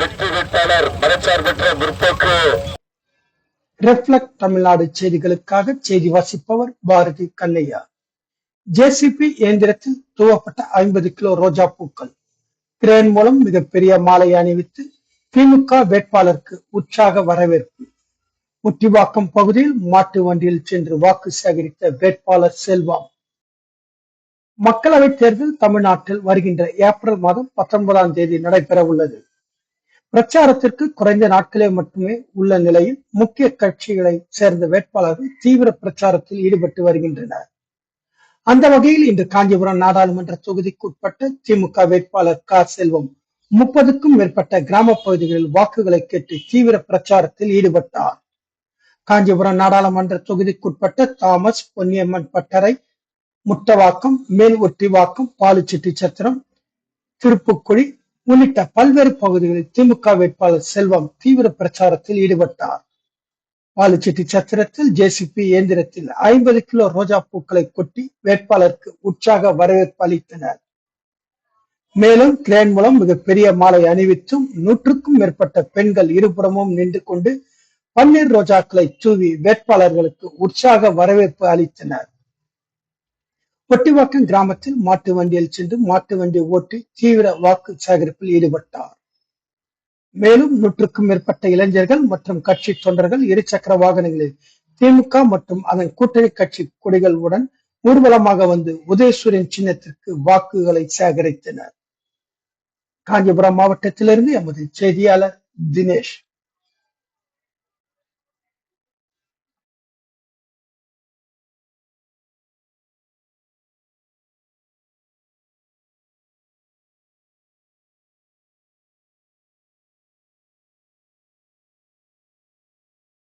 வெற்றி வேட்பாளர் மதச்சார்பற்ற முற்போக்கு. ரெஃப்ளெக்ட் தமிழ்நாடு செய்திகளுக்காக செய்தி வாசிப்பவர் பாரதி கண்ணையா. ஜேசிபி இயந்திரத்தில் தூவப்பட்ட ஐம்பது கிலோ ரோஜா பூக்கள். கிரேன் மூலம் மிகப்பெரிய மாலை அணிவித்து திமுக வேட்பாளருக்கு உற்சாக வரவேற்பு. முட்டிவாக்கம் பகுதியில் மாட்டு வண்டியில் சென்று வாக்கு சேகரித்த வேட்பாளர் செல்வம். மக்களவைத் தேர்தல் தமிழ்நாட்டில் வருகின்ற ஏப்ரல் மாதம் பத்தொன்பதாம் தேதி நடைபெற உள்ளது பிரச்சாரத்திற்கு குறைந்த நாட்களே மட்டுமே உள்ள நிலையில் முக்கிய கட்சிகளை சேர்ந்த வேட்பாளர்கள் தீவிர பிரச்சாரத்தில் ஈடுபட்டு வருகின்றனர். அந்த வகையில் இன்று காஞ்சிபுரம் நாடாளுமன்ற தொகுதிக்குட்பட்ட திமுக வேட்பாளர் க செல்வம் முப்பதுக்கும் மேற்பட்ட கிராம பகுதிகளில் வாக்குகளை கேட்டு தீவிர பிரச்சாரத்தில் ஈடுபட்டார். காஞ்சிபுரம் நாடாளுமன்ற தொகுதிக்குட்பட்ட தாமஸ் பொன்னியம்மன் பட்டறை முட்டவாக்கம் மேல் ஒட்டிவாக்கம் பாலுச்செட்டி சத்திரம் திருப்புக்குழி உள்ளிட்ட பல்வேறு பகுதிகளில் திமுக வேட்பாளர் செல்வம் தீவிர பிரச்சாரத்தில் ஈடுபட்டார். பாலுச்செட்டி சத்திரத்தில் ஜேசிபி இயந்திரத்தில் ஐம்பது கிலோ ரோஜா பூக்களை கொட்டி வேட்பாளருக்கு உற்சாக வரவேற்பு அளித்தனர். மேலும் கிரேன் மூலம் மிகப்பெரிய மாலை அணிவித்தும் நூற்றுக்கும் மேற்பட்ட பெண்கள் இருபுறமும் நின்று கொண்டு பன்னீர் ரோஜாக்களை தூவி வேட்பாளர்களுக்கு உற்சாக வரவேற்பு அளித்தனர். பொட்டிவாக்கம் கிராமத்தில் மாட்டு வண்டியில் சென்று மாட்டு வண்டி ஓட்டி தீவிர வாக்கு சேகரிப்பில் ஈடுபட்டார். மேலும் நூற்றுக்கும் மேற்பட்ட இளைஞர்கள் மற்றும் கட்சி தொண்டர்கள் இருசக்கர வாகனங்களில் திமுக மற்றும் அதன் கூட்டணி கட்சி கொடிகளுடன் ஊர்வலமாக வந்து உதயசூரியன் சின்னத்திற்கு வாக்குகளை சேகரித்தனர். காஞ்சிபுரம் மாவட்டத்திலிருந்து எமது செய்தியாளர் தினேஷ்.